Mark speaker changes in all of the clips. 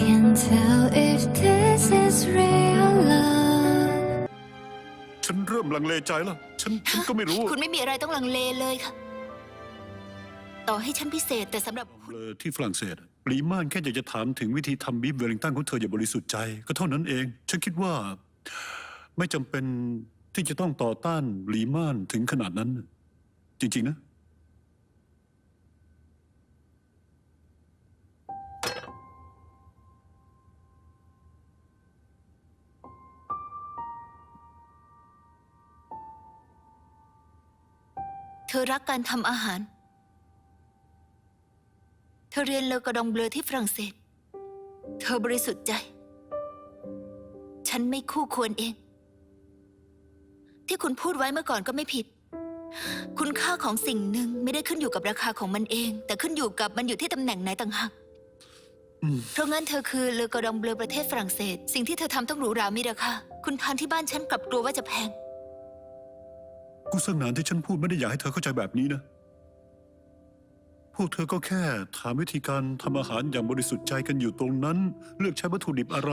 Speaker 1: can tell if this is real love.
Speaker 2: ฉันเริ่มลังเลใจแล้วฉันฉันก็ไม่รู้
Speaker 3: คุณไม่มีอะไรต้องลังเลเลยค่ะ ต่อให้ฉันพิเศษแต่สำหรับคุณ
Speaker 2: เลอที่ฝรั่งเศสปรีม่านแค่อยากจะถามถึงวิธีทำบีฟเวลลิงตันของเธออย่างบริสุทธิ์ใจ ก็เท่านั้นเอง ฉันคิดว่า ไม่จำเป็นที่จะต้องต่อต้านหลีม่านถึงขนาดนั้น จริง ๆ นะ
Speaker 3: ธอรักการทำอาหาร เธอเรียนเลอกระดองเบลอที่ฝรั่งเศส เธอบริสุทธิ์ใจ ฉันไม่คู่ควรเอง ที่คุณพูดไว้เมื่อก่อนก็ไม่ผิด คุณค่าของสิ่งหนึ่งไม่ได้ขึ้นอยู่กับราคาของมันเอง แต่ขึ้นอยู่กับมันอยู่ที่ตำแหน่งไหนต่างหากเพราะงั้นเธอคือเลอกระดองเบลอประเทศฝรั่งเศส สิ่งที่เธอทำต้องหรูหรามีราคาคุณทานที่บ้านฉันกลับกลัวว่าจะแพง
Speaker 2: กุศลนานที่ฉันพูดไม่ได้อยากให้เธอเข้าใจแบบนี้นะ พวกเธอก็แค่ถามวิธีการทำอาหารอย่างบริสุทธิ์ใจกันอยู่ตรงนั้น เลือกใช้วัตถุดิบอะไร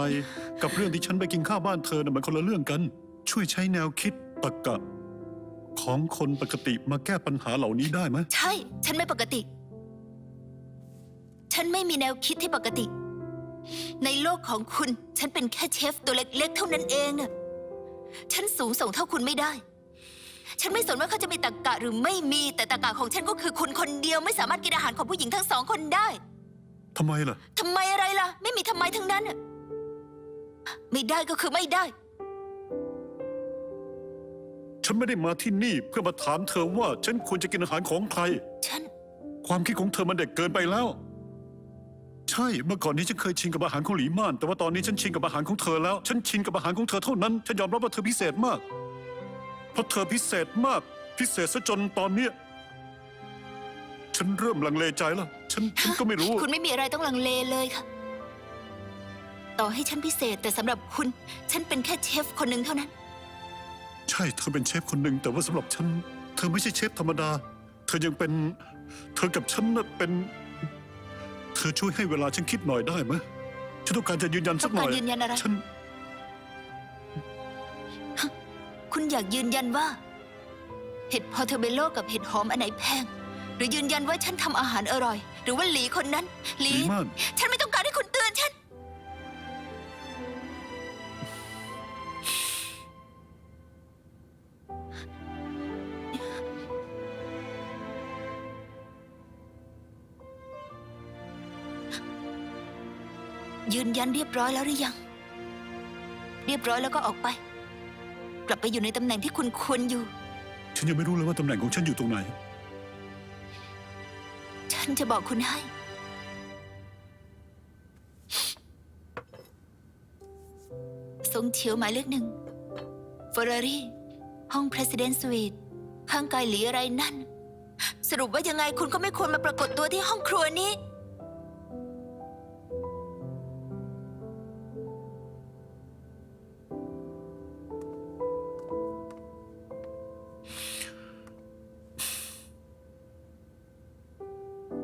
Speaker 2: กับเรื่องที่ฉันไปกินข้าวบ้านเธอน่ะมันคนละเรื่องกัน ช่วยใช้แนวคิดตรรกะ ของคนปกติมาแก้ปัญหาเหล่านี้ได้ไหม
Speaker 3: ใช่ ฉันไม่ปกติ ฉันไม่มีแนวคิดที่ปกติ ในโลกของคุณ ฉันเป็นแค่เชฟตัวเล็กๆเท่านั้นเองอะฉันสูงส่งเท่าคุณไม่ได้ ฉันไม่สนว่าเขาจะมีตะกะหรือไม่มี แต่ตะกะของฉันก็คือคุณคนเดียวไม่สามารถกินอาหารของผู้หญิงทั้งสองคนได้
Speaker 2: ทำไมล่ะ
Speaker 3: ทำไมอะไรล่ะ ไม่มีทำไมทั้งนั้นอะไม่ได้ก็คือไม่ได้
Speaker 2: ฉันไม่ได้มาที่นี่เพื่อมาถามเธอว่า ฉันควรจะกินอาหารของใคร
Speaker 3: ฉัน
Speaker 2: ความคิดของเธอมันเด็กเกินไปแล้ว ใช่เมื่อก่อนนี้ฉันเคยชินกับอาหารของหลีม่านแต่ว่าตอนนี้ฉันชินกับอาหารของเธอแล้ว ฉันชินกับอาหารของเธอเท่านั้น ฉันยอมรับว่าเธอพิเศษมาก เพราะเธอพิเศษมากพิเศษซะจนตอนเนี้ยฉันเริ่มลังเลใจแล้ว ฉันฉันก็ไม่รู้
Speaker 3: คุณไม่มีอะไรต้องลังเลเลยค่ะ ต่อให้ฉันพิเศษแต่สำหรับคุณ ฉันเป็นแค่เชฟคนหนึ่งเท่านั้น
Speaker 2: ใช่เธอเป็นเชฟคนหนึ่งแต่ว่าสำหรับฉัน เธอไม่ใช่เชฟธรรมดา เธอยังเป็น เธอกับฉันน่ะเป็น เธอช่วยให้เวลาฉันคิดหน่อยได้ไหมฉันต้องการจะยืนยันสักหน่อย
Speaker 3: ต้องการยืนยันอะไร
Speaker 2: ฉัน
Speaker 3: อยากยืนยันว่า เห็ดพอเทเบโลกับเห็ดหอมอันไหนแพง หรือยืนยันว่าฉันทำอาหารอร่อย หรือว่าหลีคนนั้น หลี
Speaker 2: หลีม่าน
Speaker 3: ฉันไม่ต้องการให้คุณเตือนฉัน ยืนยันเรียบร้อยแล้วหรือยัง เรียบร้อยแล้วก็ออกไป กลับไปอยู่ในตำแหน่งที่คุณควรอยู่
Speaker 2: ฉันยังไม่รู้เลยว่าตำแหน่งของฉันอยู่ตรงไหน
Speaker 3: ฉันจะบอกคุณให้ ทรงเฉียวหมายเลขหนึ่งเฟอร์รารี่ห้อง President Suite ข้างกายหลีอะไรนั่น สรุปว่ายังไงคุณก็ไม่ควรมาปรากฏตัวที่ห้องครัวนี้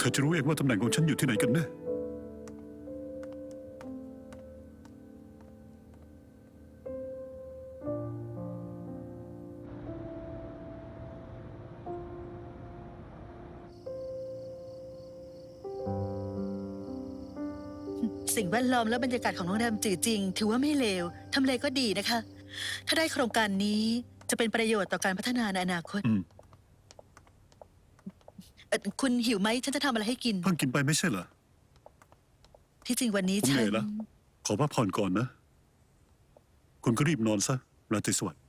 Speaker 2: อจะรู้เองว่าตำแหน่งของฉันอยู่ที่ไหนกันแน่
Speaker 4: สิ่งแวดล้อมและบรรยากาศของโรงแรมจือจริง ถือว่าไม่เลว ทำเลก็ดีนะคะ ถ้าได้โครงการนี้จะเป็นประโยชน์ต่อการพัฒนาในอนาคต
Speaker 2: อืม
Speaker 4: เอ่อคุณหิวไหมฉันจะทำอะไรให้กิน
Speaker 2: เพิ่งกินไปไม่ใช่เหรอ
Speaker 4: ที่จริงวันนี้
Speaker 2: ผม
Speaker 4: ฉั
Speaker 2: เหนื่
Speaker 4: น
Speaker 2: อยแล้ว ขอพักผ่อนก่อนนะ คุณก็รีบนอนซะราตรีสวัสดิ์